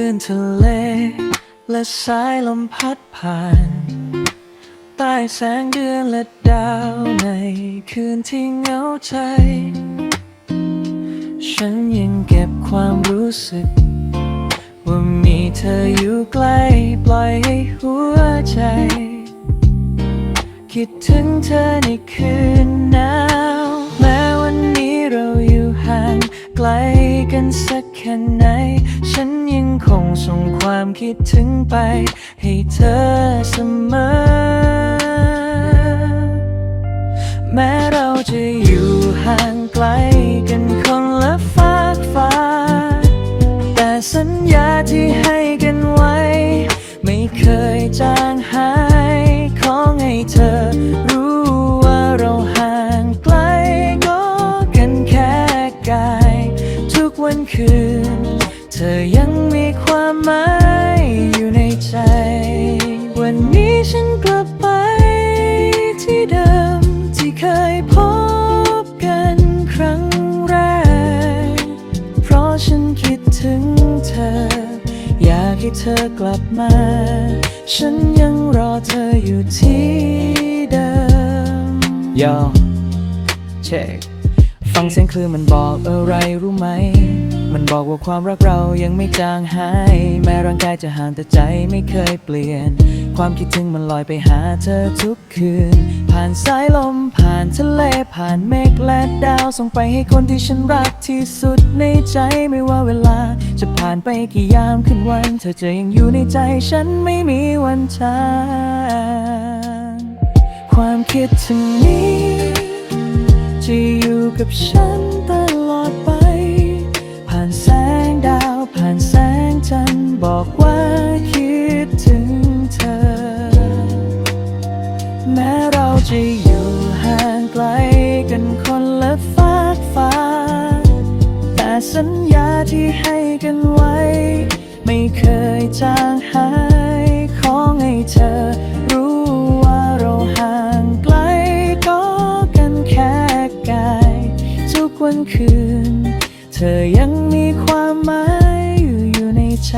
ื่นทะเล และสายลมพัดผ่าน ใต้แสงเดือนและดาวในคืนที่เหงาใจ ฉันยังเก็บความรู้สึก ว่ามีเธออยู่ใกล้ปล่อยให้หัวใจ คิดถึงเธอในคืนหน ส่งความคิดถึงไป ให้เธอเสมอ แม้เราจะอยู่ห่างไกลกันคนละฟากฟ้า แต่สัญญาที่ให้กันไว้ ไม่เคยจางหาย ยังมีความหมายอยู่ในใจ วันนี้ฉันกลับไปที่เดิมที่เคยพบกันครั้งแรก เพราะฉันคิดถึงเธอ อยากให้เธอกลับมา ฉันยังรอเธออยู่ที่เดิม Yo check ฟังเสียงคลื่นมันบอกอะไรรู้ไหม มันบอกว่าความรักเรายังไม่จางหาย แม้ร่างกายจะห่างแต่ใจไม่เคยเปลี่ยน ความคิดถึงมันลอยไปหาเธอทุกคืน ผ่านสายลม ผ่านทะเล ผ่านเมฆและดาว ส่งไปให้คนที่ฉันรักที่สุดในใจไม่ว่าเวลา จะผ่านไปกี่ยามขึ้นวัน เธอจะยังอยู่ในใจฉันไม่มีวันจางความคิดถึงนี้จะอยู่กับฉัน แม้เราจะอยู่ห่างไกลกันคนละฟากฟ้า แต่สัญญาที่ให้กันไว้ ไม่เคยจางหาย ขอให้เธอรู้ว่าเราห่างไกลก็กันแค่กาย ทุกวันคืน เธอยังมีความหมายอยู่อยู่ในใจ